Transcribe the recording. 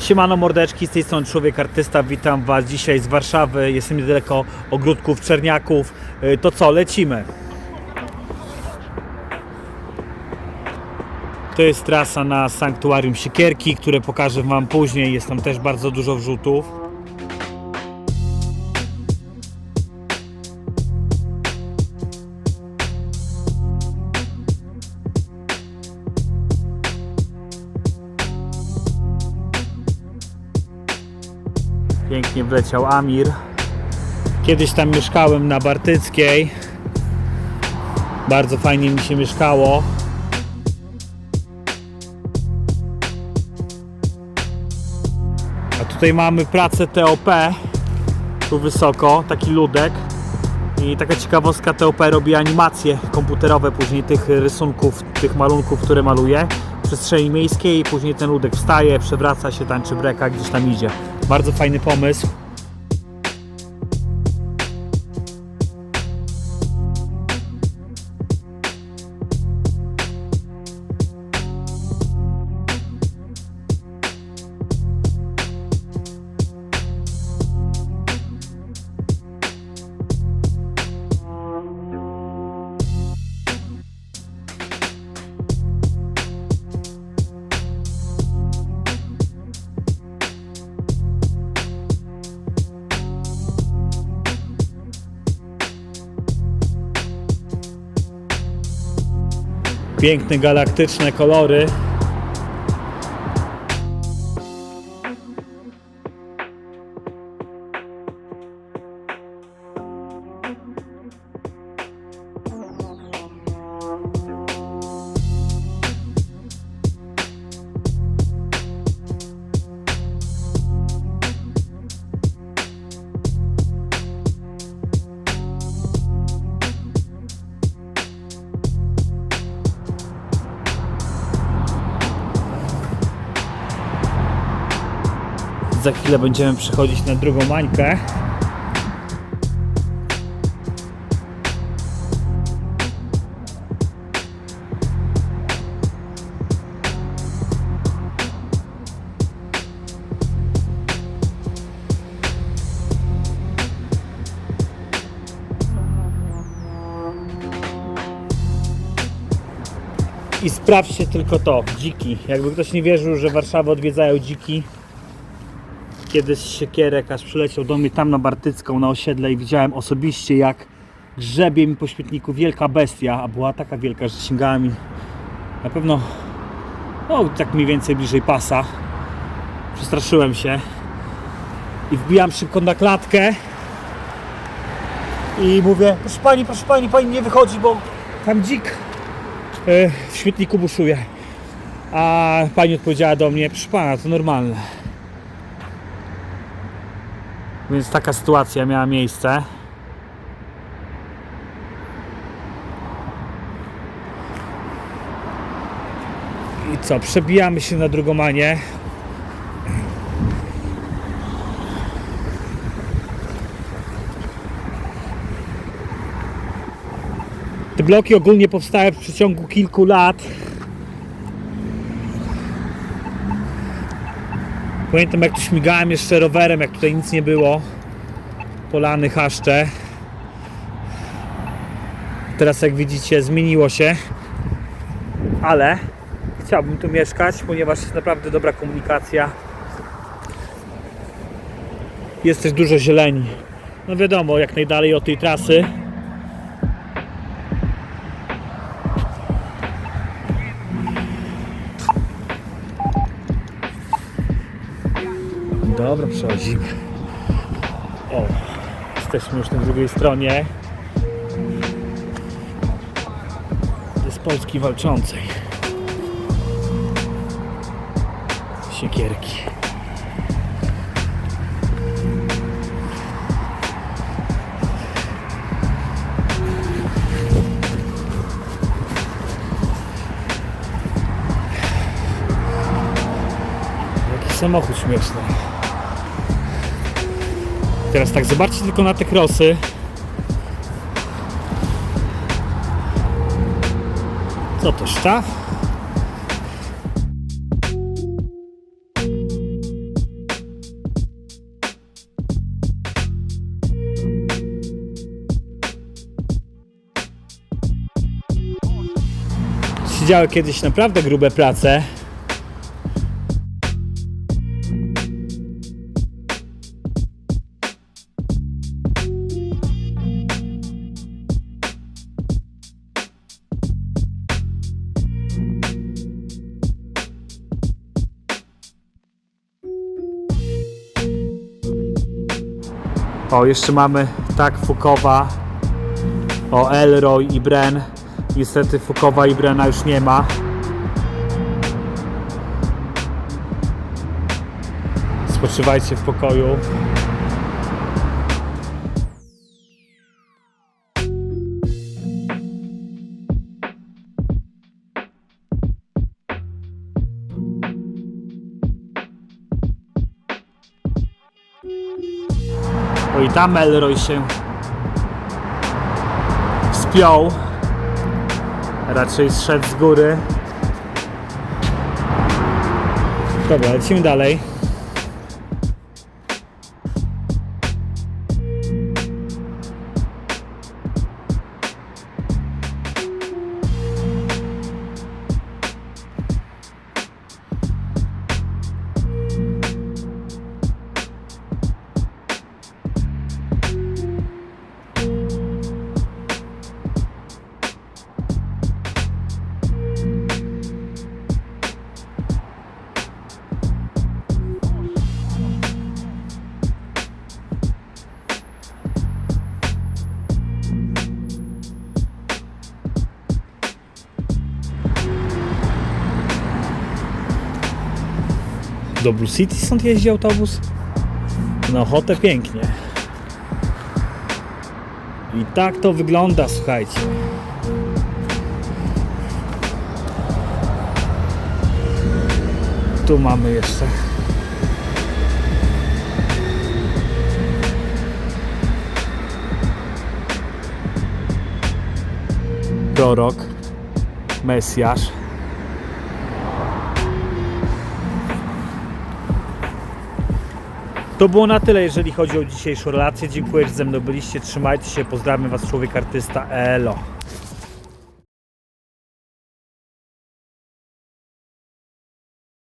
Siemano mordeczki, z tej strony Człowiek Artysta, witam Was dzisiaj z Warszawy, jestem niedaleko ogródków Czerniaków. Y, To co, lecimy. To jest trasa na Sanktuarium Siekierki, które pokażę Wam później, jest tam też bardzo dużo wrzutów. Pięknie wleciał Amir. Kiedyś tam mieszkałem na Bartyckiej. Bardzo fajnie mi się mieszkało. A tutaj mamy pracę TOP. Tu wysoko, taki ludek. I taka ciekawostka, TOP robi animacje komputerowe później tych rysunków, tych malunków, które maluje w przestrzeni miejskiej później ten ludek wstaje, przewraca się, tańczy breka, gdzieś tam idzie. Bardzo fajny pomysł. Piękne, galaktyczne kolory. Za chwilę będziemy przechodzić na drugą mańkę. I sprawdźcie tylko to, dziki. Jakby ktoś nie wierzył, że Warszawę odwiedzają dziki, kiedyś siekierek aż przyleciał do mnie tam na Bartycką na osiedle i widziałem osobiście jak grzebie mi po śmietniku wielka bestia, a była taka wielka, że sięgała mi na pewno no tak mniej więcej bliżej pasa. Przestraszyłem się i wbijam szybko na klatkę i mówię, proszę pani, proszę pani, pani nie wychodzi, bo tam dzik e, w śmietniku buszuje. A pani odpowiedziała do mnie, proszę pana, to normalne. Więc taka sytuacja miała miejsce. I co, przebijamy się na drugą manię. Te bloki ogólnie powstały w przeciągu kilku lat. Pamiętam jak tu śmigałem jeszcze rowerem, jak tutaj nic nie było. Polany chaszcze. Teraz jak widzicie zmieniło się. Ale chciałbym tu mieszkać, ponieważ jest naprawdę dobra komunikacja. Jest też dużo zieleni. No wiadomo, jak najdalej od tej trasy. Dobra, przechodzimy. O, jesteśmy już na drugiej stronie. Jest Polski walczącej. Siekierki. Jaki samochód śmieszny teraz tak, zobaczcie tylko na te krosy. Co to szta? Siedziały kiedyś naprawdę grube prace O, jeszcze mamy tak Fukowa, o Elroy i Bren. Niestety Fukowa i Brena już nie ma. Spoczywajcie w pokoju. O i tam Elroy się wspiął. Raczej zszedł z góry. Dobra, lecimy dalej. Do Blue City stąd jeździ autobus? Na ochotę pięknie. I tak to wygląda, słuchajcie. Tu mamy jeszcze. Prorok, Mesjasz. To było na tyle, jeżeli chodzi o dzisiejszą relację. Dziękuję, że ze mną byliście. Trzymajcie się. Pozdrawiam Was, człowiek artysta. Elo.